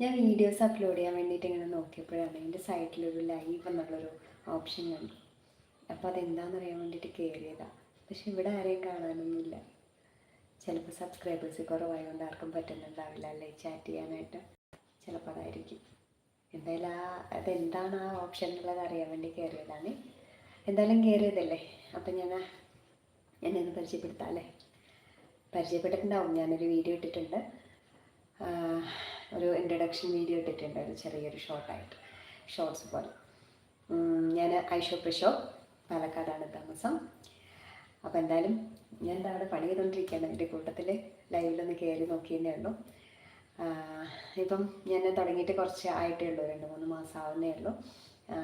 ഞാൻ videos upload ചെയ്യാൻ വേണ്ടിയിട്ട് ഇങ്ങനെ നോക്കിയപ്പോഴാണ് എന്റെ സൈറ്റിലൊരു ലൈവ് എന്നുള്ളൊരു ഓപ്ഷൻ കണ്ടു. അപ്പോൾ അതെന്താണെന്ന് അറിയാൻ വേണ്ടിയിട്ട് കയറിയതാണ് പക്ഷെ ഇവിടെ ആരെയും കാണാനൊന്നുമില്ല. ചിലപ്പോൾ സബ്സ്ക്രൈബേഴ്സ് കുറവായതുകൊണ്ട് ആർക്കും പറ്റുന്നുണ്ടാവില്ല അല്ലേ ചാറ്റ് ചെയ്യാനായിട്ട്. ചിലപ്പോൾ അതായിരിക്കും. എന്തായാലും ആ അതെന്താണ് ആ ഓപ്ഷൻ എന്നുള്ളത് അറിയാൻ വേണ്ടി കയറിയതാണ് എന്തായാലും കയറിയതല്ലേ അപ്പം ഞാൻ എന്നെ ഒന്ന് പരിചയപ്പെടുത്താം അല്ലേ? പരിചയപ്പെട്ടിട്ടുണ്ടാവും. ഞാനൊരു വീഡിയോ ഇട്ടിട്ടുണ്ട്. ഒരു ഇൻട്രഡക്ഷൻ വീഡിയോ ഇട്ടിട്ടുണ്ട്. ഒരു ചെറിയൊരു ഷോർട്ടായിട്ട് ഷോർട്സ് പോലെ. ഞാൻ ഐഷോ പ്രഷോ പാലക്കാടാണ് താമസം. അപ്പോൾ എന്തായാലും ഞാൻ എന്താ അവിടെ പണി ചെയ്തുകൊണ്ടിരിക്കുകയാണ് എന്റെ കൂട്ടത്തിൽ ലൈവിലൊന്ന് കയറി നോക്കിയതേ ഉള്ളൂ. ഇപ്പം ഞാൻ തുടങ്ങിയിട്ട് കുറച്ച് ആയിട്ടേ ഉള്ളൂ. രണ്ട് മൂന്ന് മാസം ആവുന്നേ ഉള്ളൂ.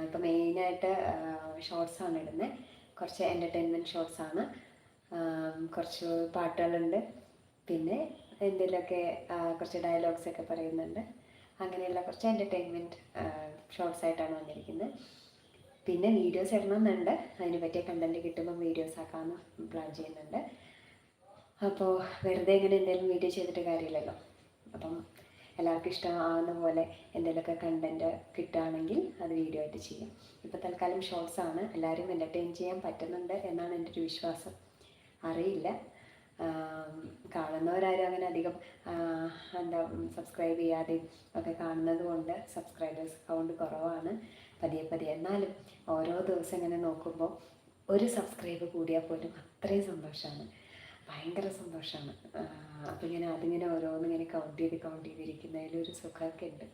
ഇപ്പം മെയിനായിട്ട് ഷോർട്സാണ് ഇടുന്നത് കുറച്ച് എന്റർടൈൻമെന്റ് ഷോർട്സാണ് കുറച്ച് പാട്ടുകളുണ്ട്. പിന്നെ എന്തെങ്കിലുമൊക്കെ കുറച്ച് ഡയലോഗ്സ് ഒക്കെ പറയുന്നുണ്ട്. അങ്ങനെയുള്ള കുറച്ച് എന്റർടൈൻമെന്റ് ഷോർട്സ് ആയിട്ടാണ് വന്നിരിക്കുന്നത്. പിന്നെ വീഡിയോസ് ഇടണമെന്നുണ്ട്. അതിന് പറ്റിയ കണ്ടന്റ് കിട്ടുമ്പോൾ വീഡിയോസ് ആക്കാമെന്ന് പ്ലാൻ ചെയ്യുന്നുണ്ട്. അപ്പോൾ വെറുതെ ഇങ്ങനെ എന്തെങ്കിലും വീഡിയോ ചെയ്തിട്ട് കാര്യമില്ലല്ലോ. അപ്പം എല്ലാവർക്കും ഇഷ്ടമാവുന്ന പോലെ എന്തെങ്കിലുമൊക്കെ കണ്ടന്റ് കിട്ടുകയാണെങ്കിൽ അത് വീഡിയോ ആയിട്ട് ചെയ്യാം. ഇപ്പോൾ തൽക്കാലം ഷോർട്സ് ആണ്. എല്ലാവരും എന്റർടൈൻ ചെയ്യാൻ പറ്റുന്നുണ്ട് എന്നാണ് എന്റെ ഒരു വിശ്വാസം. അറിയില്ല. കാണുന്നവരാരും അങ്ങനെ അധികം എന്താ സബ്സ്ക്രൈബ് ചെയ്യാതെയും ഒക്കെ കാണുന്നത് കൊണ്ട് സബ്സ്ക്രൈബേഴ്സ് അക്കൗണ്ട് കുറവാണ് പതിയെ പതിയെ. എന്നാലും ഓരോ ദിവസം ഇങ്ങനെ നോക്കുമ്പോൾ ഒരു സബ്സ്ക്രൈബ് കൂടിയാൽ പോലും അത്രയും സന്തോഷമാണ് ഭയങ്കര സന്തോഷമാണ് അപ്പം ഇങ്ങനെ അതിങ്ങനെ ഓരോന്നിങ്ങനെ കൗണ്ട് ചെയ്ത് കൗണ്ട് ചെയ്തിരിക്കുന്നതിലൊരു സുഖമൊക്കെ ഉണ്ട്.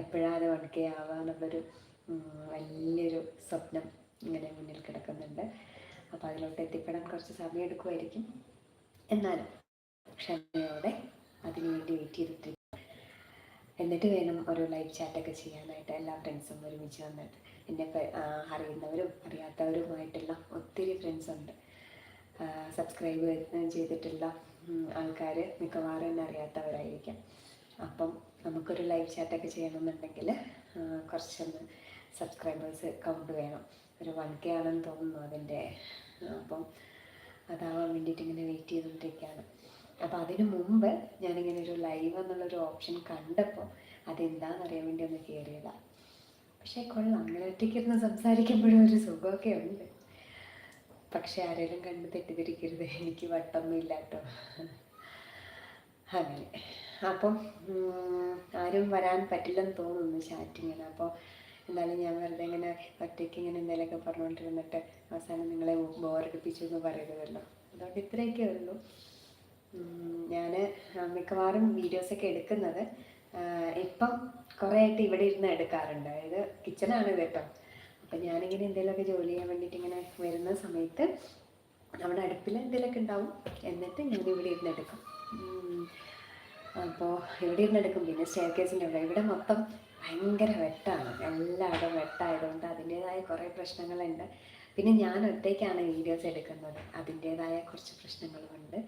എപ്പോഴാണ് വൺ കെ ആവുക എന്നുള്ളൊരു വലിയൊരു സ്വപ്നം ഇങ്ങനെ മുന്നിൽ കിടക്കുന്നുണ്ട്. അപ്പോൾ അതിലോട്ട് എത്തിപ്പെടാൻ കുറച്ച് സമയം എടുക്കുമായിരിക്കും എന്നാലും ക്ഷമയോടെ അതിനുവേണ്ടി വെയിറ്റ് ചെയ്തിട്ട് എന്നിട്ട് വേണം ഒരു ലൈവ് ചാറ്റൊക്കെ ചെയ്യാനായിട്ട് എല്ലാ ഫ്രണ്ട്സും ഒരുമിച്ച് വന്നിട്ട്. എന്നെ അറിയുന്നവരും അറിയാത്തവരുമായിട്ടുള്ള ഒത്തിരി ഫ്രണ്ട്സ് ഉണ്ട്. സബ്സ്ക്രൈബ് ചെയ്തിട്ടുള്ള ആൾക്കാർ മിക്കവാറും എന്നെ അറിയാത്തവരായിരിക്കാം. അപ്പം നമുക്കൊരു ലൈവ് ചാറ്റൊക്കെ ചെയ്യണമെന്നുണ്ടെങ്കിൽ കുറച്ചൊന്ന് സബ്സ്ക്രൈബേഴ്സ് കൗണ്ട് വേണം. ഒരു വൺ കെ ആണെന്ന് തോന്നുന്നു അതിന്റെ. അപ്പം അതാവാൻ വേണ്ടിയിട്ട് ഇങ്ങനെ വെയിറ്റ് ചെയ്തുകൊണ്ടിരിക്കുകയാണ്. അപ്പോൾ അതിനു മുമ്പ് ഞാനിങ്ങനെ ഒരു ലൈവ് എന്നുള്ളൊരു ഓപ്ഷൻ കണ്ടപ്പോൾ അതെന്താണെന്ന് അറിയാൻ വേണ്ടി ഒന്ന് കയറിയതാണ് പക്ഷേ കൊള്ളാം അങ്ങനെ ഒറ്റയ്ക്കിരുന്ന് സംസാരിക്കുമ്പോഴും ഒരു സുഖമൊക്കെ ഉണ്ട്. പക്ഷെ ആരെങ്കിലും കണ്ട് തെറ്റിദ്ധരിക്കരുത് എനിക്ക് വട്ടൊന്നും ഇല്ല കേട്ടോ. അങ്ങനെ. അപ്പം ആരും വരാൻ പറ്റില്ലെന്ന് തോന്നുന്നു ചാറ്റിങ്ങിന് അപ്പോൾ എന്നാലും ഞാൻ വെറുതെ ഇങ്ങനെ ഒറ്റയ്ക്ക് ഇങ്ങനെ എന്തെങ്കിലുമൊക്കെ പറഞ്ഞുകൊണ്ടിരുന്നിട്ട് അവസാനം നിങ്ങളെ ബോറടിപ്പിച്ചു എന്ന് പറയരുതല്ലോ അതുകൊണ്ട് ഇത്രയൊക്കെ ഉള്ളൂ. ഞാൻ മിക്കവാറും വീഡിയോസൊക്കെ എടുക്കുന്നത് ഇപ്പം കുറേ ആയിട്ട് ഇവിടെ ഇരുന്ന് എടുക്കാറുണ്ട്. അതായത് കിച്ചണാണ് ഇത് കേട്ടോ. അപ്പം ഞാനിങ്ങനെ എന്തെങ്കിലുമൊക്കെ ജോലി ചെയ്യാൻ വേണ്ടിയിട്ട് ഇങ്ങനെ വരുന്ന സമയത്ത് നമ്മുടെ അടുപ്പിൽ എന്തെങ്കിലുമൊക്കെ ഉണ്ടാവും. എന്നിട്ട് ഞാൻ ഇവിടെ ഇരുന്ന് എടുക്കും. അപ്പോൾ ഇവിടെ ഇരുന്ന് എടുക്കും. പിന്നെ സ്റ്റെയർ കേസിന്റെ അവിടെ ഇവിടെ മൊത്തം ഭയങ്കര വെട്ടാണ്. എല്ലായിടും വെട്ടായതുകൊണ്ട് അതിന്റേതായ കുറേ പ്രശ്നങ്ങളുണ്ട്. പിന്നെ ഞാൻ ഒറ്റയ്ക്കാണ് വീഡിയോസ് എടുക്കുന്നത്. അതിന്റേതായ കുറച്ച് പ്രശ്നങ്ങളുമുണ്ട്.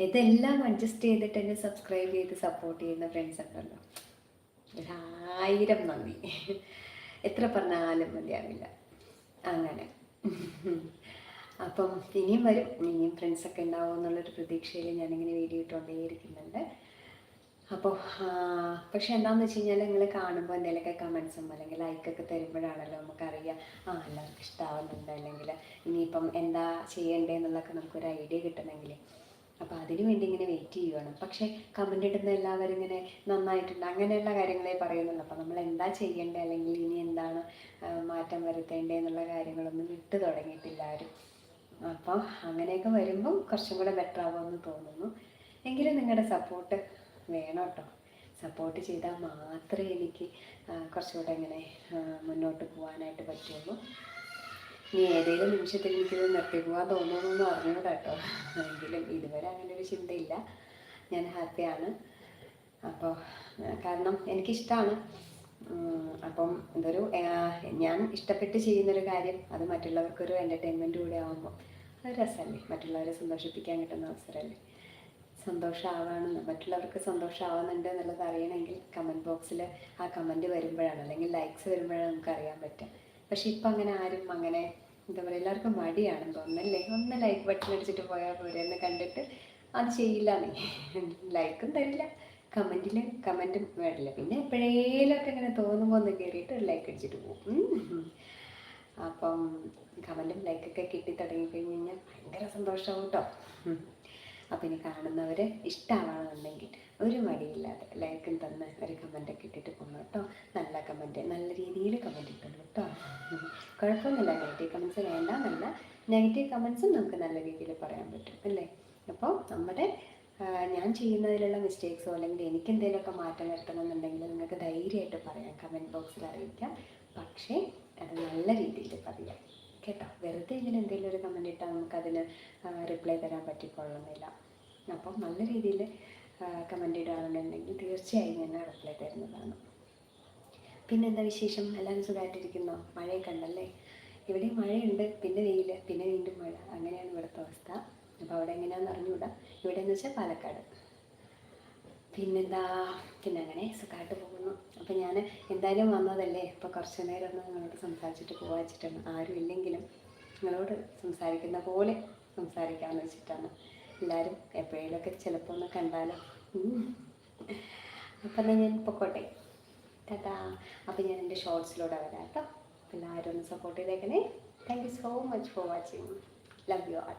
ഇതെല്ലാം അഡ്ജസ്റ്റ് ചെയ്തിട്ട് എന്നെ സബ്സ്ക്രൈബ് ചെയ്ത് സപ്പോർട്ട് ചെയ്യുന്ന ഫ്രണ്ട്സ് ഉണ്ടല്ലോ. ഒരായിരം നന്ദി. എത്ര പറഞ്ഞാലും മതിയാവില്ല. അങ്ങനെ. അപ്പം ഇനിയും വരും. ഇനിയും ഫ്രണ്ട്സൊക്കെ ഉണ്ടാവും എന്നുള്ളൊരു പ്രതീക്ഷയിൽ ഞാനിങ്ങനെ വീഡിയോ ഇട്ടുകൊണ്ടേയിരിക്കുന്നുണ്ട്. അപ്പോൾ പക്ഷെ എന്താണെന്ന് വെച്ച് കഴിഞ്ഞാൽ നിങ്ങൾ കാണുമ്പോൾ എന്തെങ്കിലുമൊക്കെ കമൻസും അല്ലെങ്കിൽ ലൈക്കൊക്കെ തരുമ്പോഴാണല്ലോ നമുക്കറിയാം ആ എല്ലാവർക്കും ഇഷ്ടമാവുന്നുണ്ട് അല്ലെങ്കിൽ ഇനിയിപ്പം എന്താ ചെയ്യേണ്ടതെന്നുള്ളതൊക്കെ നമുക്കൊരു ഐഡിയ കിട്ടണമെങ്കിൽ അപ്പോൾ അതിനു വേണ്ടി ഇങ്ങനെ വെയിറ്റ് ചെയ്യുകയാണ് പക്ഷേ കമന്റ് ഇടുന്ന എല്ലാവരും ഇങ്ങനെ നന്നായിട്ടുണ്ട്. അങ്ങനെയുള്ള കാര്യങ്ങളെ പറയുന്നുള്ളൂ. അപ്പോൾ നമ്മൾ എന്താ ചെയ്യേണ്ടത് അല്ലെങ്കിൽ ഇനി എന്താണ് മാറ്റം വരുത്തേണ്ടത് എന്നുള്ള കാര്യങ്ങളൊന്നും ഇട്ട് തുടങ്ങിയിട്ടില്ല ആരും. അപ്പോൾ അങ്ങനെയൊക്കെ വരുമ്പം കുറച്ചും കൂടെ ബെറ്റർ ആവുമെന്ന് തോന്നുന്നു. എങ്കിലും നിങ്ങളുടെ സപ്പോർട്ട് വേണം കേട്ടോ. സപ്പോർട്ട് ചെയ്താൽ മാത്രമേ എനിക്ക് കുറച്ചുകൂടെ ഇങ്ങനെ മുന്നോട്ട് പോകാനായിട്ട് പറ്റുള്ളൂ. ഇനി ഏതെങ്കിലും നിമിഷത്തിൽ എനിക്കിത് നിർത്തി പോകാൻ തോന്നുന്നു അറിഞ്ഞൂടാ കേട്ടോ. എങ്കിലും ഇതുവരെ അങ്ങനെ ഒരു ചിന്തയില്ല. ഞാൻ ഹാപ്പിയാണ് അപ്പോൾ കാരണം എനിക്കിഷ്ടമാണ് അപ്പം ഇതൊരു ഞാൻ ഇഷ്ടപ്പെട്ട് ചെയ്യുന്നൊരു കാര്യം അത് മറ്റുള്ളവർക്കൊരു എന്റർടൈൻമെന്റ് കൂടെ ആകുമ്പോൾ അത് രസമല്ലേ? മറ്റുള്ളവരെ സന്തോഷിപ്പിക്കാൻ കിട്ടുന്ന അവസരമല്ലേ? സന്തോഷമാവാണെന്ന് മറ്റുള്ളവർക്ക് സന്തോഷമാവുന്നുണ്ട് എന്നുള്ളത് അറിയണമെങ്കിൽ കമന്റ് ബോക്സിൽ ആ കമന്റ് വരുമ്പോഴാണ്. അല്ലെങ്കിൽ ലൈക്സ് വരുമ്പോഴാണ് നമുക്ക് അറിയാൻ പറ്റുക. പക്ഷേ ഇപ്പം അങ്ങനെ ആരും അങ്ങനെ എന്താ പറയുക എല്ലാവർക്കും മടിയാണെന്ന് തോന്നുന്നല്ലേ ഒന്ന് ലൈക്ക് ബട്ടൺ അടിച്ചിട്ട് പോയാൽ പോരെ എന്ന് കണ്ടിട്ട് അത് ചെയ്യില്ല നീ. ലൈക്കും തരില്ല. കമന്റിൽ കമന്റും വേണ്ടില്ല. പിന്നെ എപ്പോഴേലൊക്കെ ഇങ്ങനെ തോന്നുമ്പോൾ ഒന്ന് കയറിയിട്ട് ഒരു ലൈക്ക് അടിച്ചിട്ട് പോകും. അപ്പം കമന്റും ലൈക്കൊക്കെ കിട്ടി തുടങ്ങി കഴിഞ്ഞ് കഴിഞ്ഞാൽ ഭയങ്കര സന്തോഷമാവും കേട്ടോ അപ്പം ഇനി കാണുന്നവർ ഇഷ്ടമാണെന്നുണ്ടെങ്കിൽ ഒരു മടിയില്ലാതെ ലൈക്കും തന്ന് ഒരു കമന്റൊക്കെ ഇട്ടിട്ട് പോകണം കേട്ടോ. നല്ല കമന്റ് നല്ല രീതിയിൽ കമന്റ് ഇട്ടുള്ളൂ കേട്ടോ. കുഴപ്പമൊന്നുമില്ല. നെഗറ്റീവ് കമൻസ് വേണ്ട നല്ല നെഗറ്റീവ് കമൻസും നമുക്ക് നല്ല രീതിയിൽ പറയാൻ പറ്റും അല്ലേ? അപ്പോൾ നമ്മുടെ ഞാൻ ചെയ്യുന്നതിലുള്ള മിസ്റ്റേക്സോ അല്ലെങ്കിൽ എനിക്ക് എന്തെങ്കിലുമൊക്കെ മാറ്റം വരുത്തണമെന്നുണ്ടെങ്കിൽ നിങ്ങൾക്ക് ധൈര്യമായിട്ട് പറയാം. കമന്റ് ബോക്സിൽ അറിയിക്കാം. പക്ഷേ അത് നല്ല രീതിയിൽ പറയാം. കേട്ടോ. വെറുതെ ഇങ്ങനെ എന്തെങ്കിലും ഒരു കമന്റ് ഇട്ടാൽ നമുക്കതിന് റിപ്ലൈ തരാൻ പറ്റിക്കൊള്ളുന്നില്ല. അപ്പം നല്ല രീതിയിൽ കമന്റ് ഇടുകയാണെന്നുണ്ടെങ്കിൽ തീർച്ചയായും ഞാൻ റിപ്ലൈ തരുന്നതാണ്. പിന്നെന്താ വിശേഷം? എല്ലാവരും സുഖമായിട്ടിരിക്കുന്നോ മഴയൊക്കെ ഉണ്ടല്ലേ? ഇവിടെ മഴയുണ്ട്. പിന്നെ വെയിൽ പിന്നെ വീണ്ടും മഴ. അങ്ങനെയാണ് ഇവിടുത്തെ അവസ്ഥ. അപ്പോൾ അവിടെ എങ്ങനെയാണെന്ന് അറിഞ്ഞുകൂടാ. ഇവിടെ എന്ന് വെച്ചാൽ പാലക്കാട്. പിന്നെന്താ? പിന്നെ അങ്ങനെ സുഖമായിട്ട് പോകുന്നു. അപ്പം ഞാൻ എന്തായാലും വന്നതല്ലേ? ഇപ്പോൾ കുറച്ച് നേരം ഒന്ന് നിങ്ങളോട് സംസാരിച്ചിട്ട് പോകാൻ വെച്ചിട്ടാണ്. ആരും ഇല്ലെങ്കിലും നിങ്ങളോട് സംസാരിക്കുന്ന പോലെ സംസാരിക്കാമെന്ന് വെച്ചിട്ടാണ്. എല്ലാവരും എപ്പോഴേലൊക്കെ ചിലപ്പോൾ ഒന്ന് കണ്ടാലോ. അപ്പം ഞാൻ പൊക്കോട്ടെ. ടാറ്റാ. അപ്പം ഞാൻ എന്റെ ഷോർട്സിലൂടെ വരാം കേട്ടോ. എല്ലാവരും ഒന്ന് സപ്പോർട്ട് ചെയ്തേക്കണേ. Thank you so much for watching love you all